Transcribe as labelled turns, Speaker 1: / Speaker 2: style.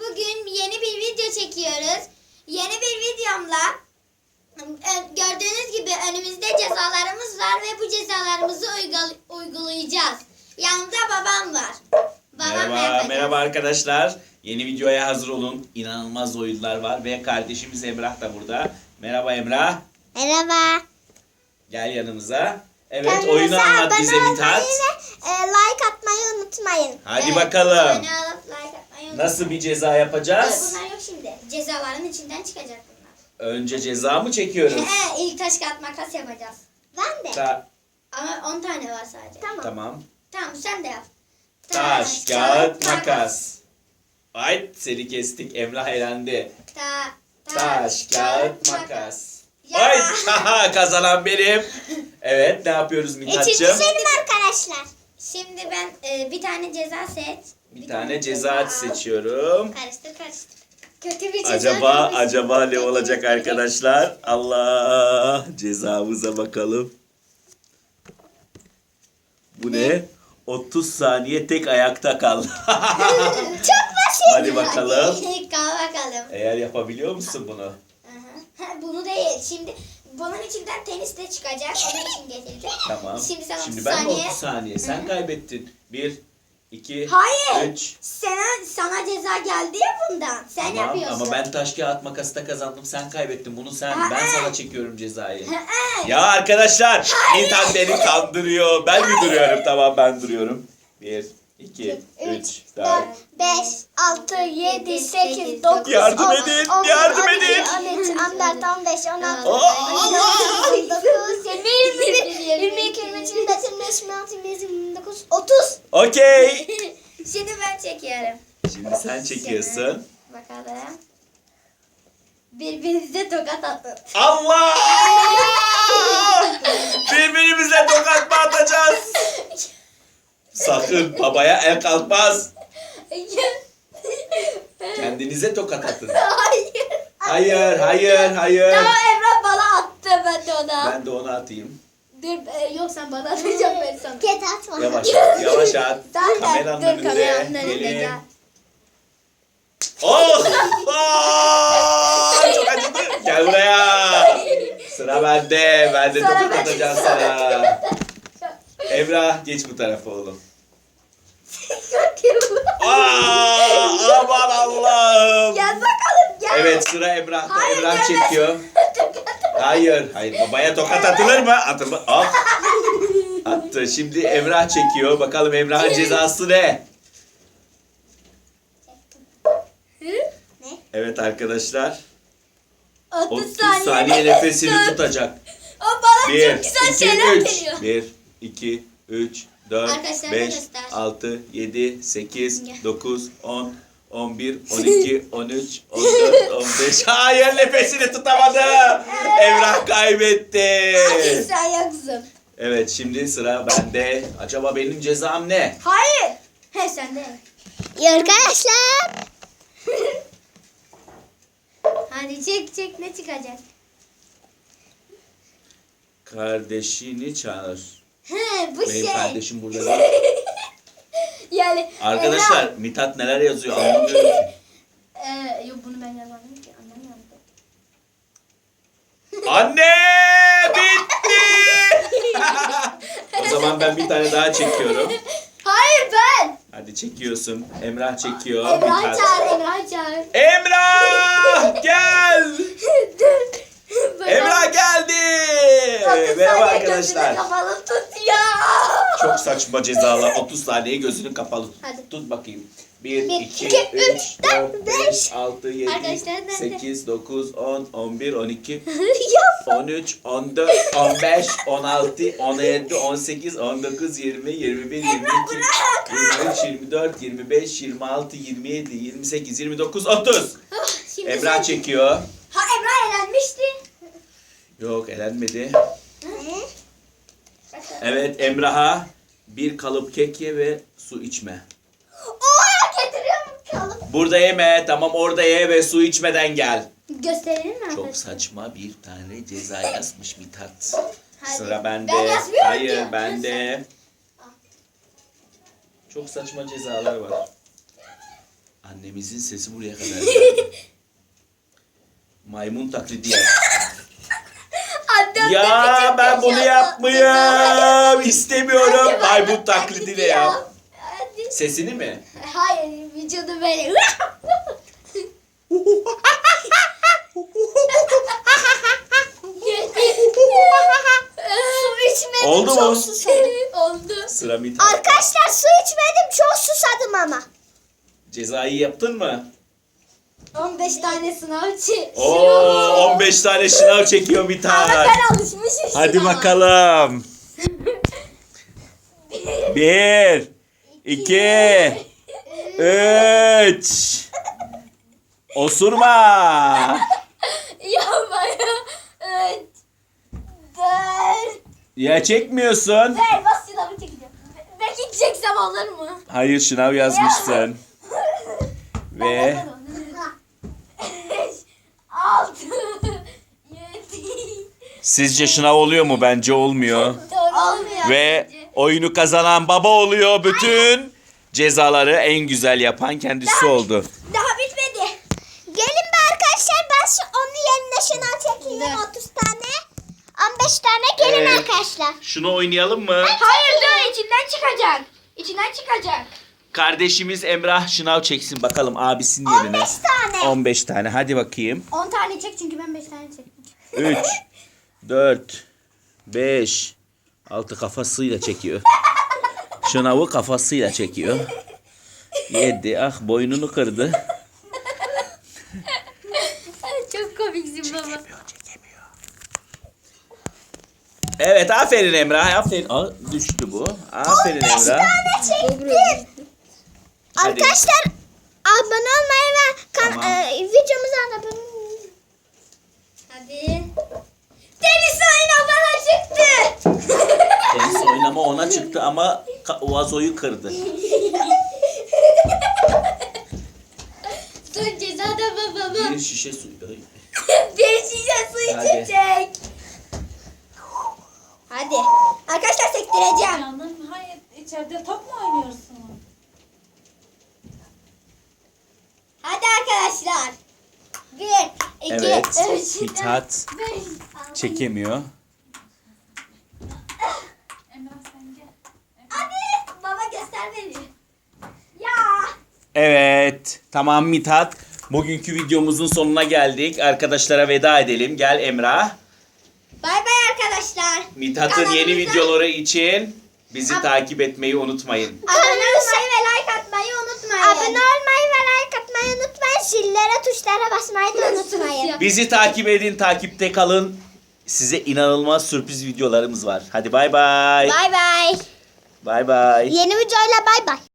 Speaker 1: bugün yeni bir video çekiyoruz. Yeni bir videomla e, gördüğünüz gibi önümüzde cezalarımız var ve bu cezalarımızı uygul- uygulayacağız. Yanımda babam var. Babamla
Speaker 2: Merhaba, merhaba arkadaşlar. Yeni videoya hazır olun. İnanılmaz oyunlar var ve kardeşimiz Emrah da burada. Merhaba Emrah.
Speaker 3: Merhaba.
Speaker 2: Gel yanımıza. Evet, oyunu anlat bize Mithat.
Speaker 3: ve, e, like atmayı unutmayın.
Speaker 2: Hadi
Speaker 1: Evet,
Speaker 2: bakalım.
Speaker 1: abone olup like atmayı unutmayın.
Speaker 2: Nasıl bir ceza yapacağız?
Speaker 1: bunlar yok şimdi. Cezaların içinden çıkacak bunlar.
Speaker 2: Önce ceza mı çekiyoruz?
Speaker 1: İlk taş kağıt makas yapacağız.
Speaker 3: Ben de.
Speaker 2: Ta-
Speaker 1: Ama 10 tane var sadece.
Speaker 3: Tamam.
Speaker 2: tamam.
Speaker 1: Tamam sen de yap.
Speaker 2: Taş, kağıt, makas. Ay seni kestik. Emrah elendi.
Speaker 1: Ta,
Speaker 2: Taş, kağıt, makas.
Speaker 1: Ya.
Speaker 2: Ay haha, kazanan benim. Evet ne yapıyoruz Mithat'cığım?
Speaker 3: Benim arkadaşlar.
Speaker 1: Şimdi ben e, bir tane ceza seç.
Speaker 2: Bir tane ceza seçiyorum.
Speaker 1: Karıştır karıştır. Kötü bir ceza.
Speaker 2: Acaba
Speaker 1: gelmesin.
Speaker 2: acaba ne
Speaker 1: Kötü
Speaker 2: olacak
Speaker 1: bir-
Speaker 2: arkadaşlar? Allah cezamıza bakalım. Bu ne? 30 saniye tek ayakta kal.
Speaker 3: Çok basit.
Speaker 2: Hadi bakalım.
Speaker 1: Kal bakalım.
Speaker 2: Eğer yapabiliyor musun bunu?
Speaker 1: Şimdi bunun içinden tenis de çıkacak. Onun için getirdim.
Speaker 2: Tamam.
Speaker 1: Şimdi sen 30
Speaker 2: ben de
Speaker 1: saniye.
Speaker 2: 30 saniye. Sen kaybettin. 1 2
Speaker 1: Hayır.
Speaker 2: 3
Speaker 1: Sana, sana ceza geldi ya bundan. Sen
Speaker 2: Tamam
Speaker 1: yapıyorsun.
Speaker 2: ama ben taş kağıt makasita kazandım. Sen kaybettin. Bunu sen
Speaker 1: Aa.
Speaker 2: ben sana çekiyorum cezayı. Ya arkadaşlar Nintendo beni kandırıyor. Ben mi duruyorum? Tamam ben duruyorum. 1, 2, 3, 4.
Speaker 3: 5, 6, 7, 8, 9,
Speaker 2: Yardım
Speaker 3: 10,
Speaker 2: edin,
Speaker 3: 11,
Speaker 2: yardım
Speaker 3: 12,
Speaker 2: edin.
Speaker 3: 13, 14, 15, 16,
Speaker 2: Aa,
Speaker 3: 19, 20, 21, 22, 23, 24, 25, 26, 27, 29, 30.
Speaker 2: Okey.
Speaker 1: Şimdi ben çekiyorum.
Speaker 2: Şimdi sen çekiyorsun.
Speaker 1: Bakalım. Birbirinize tokat atın.
Speaker 2: Allah! Birbirimize tokat mı atacağız? Sakın babaya el kalkmaz. Kendinize tokat atın.
Speaker 1: Hayır.
Speaker 2: Hayır, hayır.
Speaker 1: Tamam Emrah bana attı ben de ona.
Speaker 2: Ben de onu atayım.
Speaker 1: Dur e, yok sen bana atacağım ben sana.
Speaker 3: Ket atma.
Speaker 2: Yavaş at, yavaş at. Kameranın
Speaker 1: dur
Speaker 2: önünde.
Speaker 1: kameranın önünde
Speaker 2: Gelin.
Speaker 1: gel.
Speaker 2: Oh! Aa, çok acıdı. Gel buraya. Sıra bende. Ben de
Speaker 1: Sıra
Speaker 2: tokat
Speaker 1: bende,
Speaker 2: atacağım
Speaker 1: sıra
Speaker 2: sana. Emrah geç bu tarafa oğlum. Aa, aman Allah'ım.
Speaker 1: Gel gel.
Speaker 2: Evet sıra Emrah'ta.
Speaker 1: Hayır,
Speaker 2: Emrah çekiyor. Hayır. Hayır babaya tokat atılır mı? Atılma. Ah. Attı. Şimdi Emrah çekiyor. Bakalım Emrah'ın cezası ne? Evet arkadaşlar.
Speaker 1: 30,
Speaker 2: 30 saniye nefesini tutacak.
Speaker 1: O bana
Speaker 2: 1,
Speaker 1: çok güzel
Speaker 2: 2,
Speaker 1: şeyler
Speaker 2: 3.
Speaker 1: veriyor.
Speaker 2: 1, 2, 3, 4,
Speaker 1: Arkadaşlarına
Speaker 2: 5,
Speaker 1: göster.
Speaker 2: 6, 7, 8,
Speaker 1: Gel.
Speaker 2: 9, 10, 11, 12, 13, 14, 15. Hayır nefesini tutamadı. Emrah kaybetti.
Speaker 1: Hadi sen yoksun.
Speaker 2: Evet şimdi sıra bende. Acaba benim cezam ne?
Speaker 1: Hayır. He sen de.
Speaker 3: İyi arkadaşlar.
Speaker 1: Hadi çek çek ne çıkacak?
Speaker 2: Kardeşini çağır.
Speaker 1: He bu
Speaker 2: Benim
Speaker 1: şey.
Speaker 2: kardeşim burada
Speaker 1: Yani
Speaker 2: Arkadaşlar Mithat neler yazıyor anlamıyorum ki.
Speaker 1: Ee, yok bunu ben yazmadım ki annem yazdı.
Speaker 2: Anne bitti. o zaman ben bir tane daha çekiyorum.
Speaker 1: Hayır ben.
Speaker 2: Hadi çekiyorsun. Emrah çekiyor.
Speaker 1: Emrah
Speaker 2: Mithat.
Speaker 1: çağır Emrah çağır.
Speaker 2: Emrah gel.
Speaker 1: Dur.
Speaker 2: Emrah geldi. Merhaba
Speaker 1: saniye gözünü
Speaker 2: arkadaşlar.
Speaker 1: kapalı tut ya.
Speaker 2: Çok saçma cezalar. 30 saniye gözünü kapalı tut.
Speaker 1: Hadi.
Speaker 2: Tut bakayım. 1,
Speaker 3: Bir,
Speaker 2: 2,
Speaker 3: iki,
Speaker 2: 3,
Speaker 3: üç,
Speaker 2: 4, 5, 6, 7,
Speaker 1: Arkadaşlar nerede?
Speaker 2: 8, 9, 10, 11, 12,
Speaker 1: Yap.
Speaker 2: 13, 14, 15, 16, 17, 18, 19, 20, 21, 22, 23, 24, 25, 26, 27, 28, 29, 30.
Speaker 1: Şimdi
Speaker 2: Emrah
Speaker 1: sen-
Speaker 2: çekiyor.
Speaker 1: Ha Emrah elenmişti.
Speaker 2: Yok elenmedi. Evet Emrah'a bir kalıp kek ye ve su içme.
Speaker 1: Oha getiriyorum kalıp.
Speaker 2: Burada yeme tamam orada ye ve su içmeden gel.
Speaker 1: Gösterelim mi
Speaker 2: Çok
Speaker 1: arkadaşlar?
Speaker 2: saçma bir tane ceza yazmış Mithat.
Speaker 1: Hadi.
Speaker 2: Sıra bende.
Speaker 1: Ben yazmıyorum
Speaker 2: Hayır
Speaker 1: ki.
Speaker 2: bende. Çok saçma cezalar var. Annemizin sesi buraya kadar. Maymun taklidi yap.
Speaker 1: Annem
Speaker 2: Ya ben bunu yapmayayım. İstemiyorum. Maymun taklidi de yap.
Speaker 1: Hadi.
Speaker 2: Sesini mi?
Speaker 1: Hayır vücudu böyle.
Speaker 3: Su içmedim
Speaker 2: Oldu
Speaker 3: çok
Speaker 2: mu?
Speaker 3: susadım.
Speaker 1: Oldu.
Speaker 2: Sıra.
Speaker 3: Arkadaşlar su içmedim çok susadım ama.
Speaker 2: Cezayı yaptın mı?
Speaker 1: 15 tane sınav çek.
Speaker 2: Oo 15 tane şınav çekiyor
Speaker 1: Ama
Speaker 2: Mithat.
Speaker 1: ben alışmışım
Speaker 2: Hadi bakalım. Bir, iki, üç. Osurma.
Speaker 1: Yapma ya. Evet. Dört.
Speaker 2: Ya çekmiyorsun.
Speaker 1: Ver bas sınavı çekeceğim. Belki çeksem olur mu?
Speaker 2: Hayır şınav yazmışsın. Ve
Speaker 1: Beş,
Speaker 2: sizce şınav oluyor mu? Bence olmuyor.
Speaker 1: Olmuyor.
Speaker 2: Ve oyunu kazanan baba oluyor. Bütün cezaları en güzel yapan kendisi oldu.
Speaker 1: Daha bitmedi.
Speaker 3: Gelin be arkadaşlar ben şu onun yerine şınav çekeyim
Speaker 1: Dur.
Speaker 3: 30 tane. 15 tane gelin
Speaker 2: Evet.
Speaker 3: arkadaşlar.
Speaker 2: Şunu oynayalım mı?
Speaker 1: Hayır dur içinden çıkacak. İçinden çıkacak.
Speaker 2: Kardeşimiz Emrah şınav çeksin bakalım abisinin yerine.
Speaker 3: 15 tane.
Speaker 2: 15 tane. Hadi bakayım.
Speaker 1: 10 tane çek çünkü ben 5 tane çektim.
Speaker 2: 3 4 5 6 kafasıyla çekiyor. Şınavı kafasıyla çekiyor. 7 ah boynunu kırdı.
Speaker 1: Çok komiksin baba.
Speaker 2: Evet aferin Emrah. Aferin. Aa, düştü bu. Aferin Emrah.
Speaker 3: Çektim.
Speaker 2: Hadi.
Speaker 3: Arkadaşlar abone olmayı ve kan-
Speaker 2: Tamam.
Speaker 3: e, videomuza abone.
Speaker 1: Hadi. Tenis oyna bana çıktı.
Speaker 2: Tenis oynama ona çıktı ama vazoyu kırdı.
Speaker 1: Dur cezada babamı.
Speaker 2: Bir şişe su.
Speaker 1: Bir şişe su
Speaker 2: Hadi.
Speaker 1: içecek. Hadi. Arkadaşlar sektireceğim.
Speaker 4: Canım hayır içeride top mu oynuyorsun?
Speaker 1: Hadi arkadaşlar. Bir, iki,
Speaker 2: Evet.
Speaker 1: üç,
Speaker 2: Mithat
Speaker 1: dört, beş,
Speaker 2: çekemiyor.
Speaker 4: Emrah sen gel.
Speaker 1: Hadi. Baba göster beni. Ya.
Speaker 2: Evet. Tamam Mithat. Bugünkü videomuzun sonuna geldik. Arkadaşlara veda edelim. Gel Emrah.
Speaker 1: Bay bay arkadaşlar.
Speaker 2: Mithat'ın yeni
Speaker 1: Kanalımıza-
Speaker 2: videoları için bizi takip etmeyi unutmayın.
Speaker 1: Abone olmayı ve like atmayı unutmayın.
Speaker 3: Abone olmayı ve like atmayı unutmayın. Zillere tuşlara basmayı da unutmayın.
Speaker 2: Bizi takip edin, takipte kalın. Size inanılmaz sürpriz videolarımız var. Hadi bay bay.
Speaker 3: Bay bay.
Speaker 2: Bay bay.
Speaker 3: Yeni videoyla bay bay.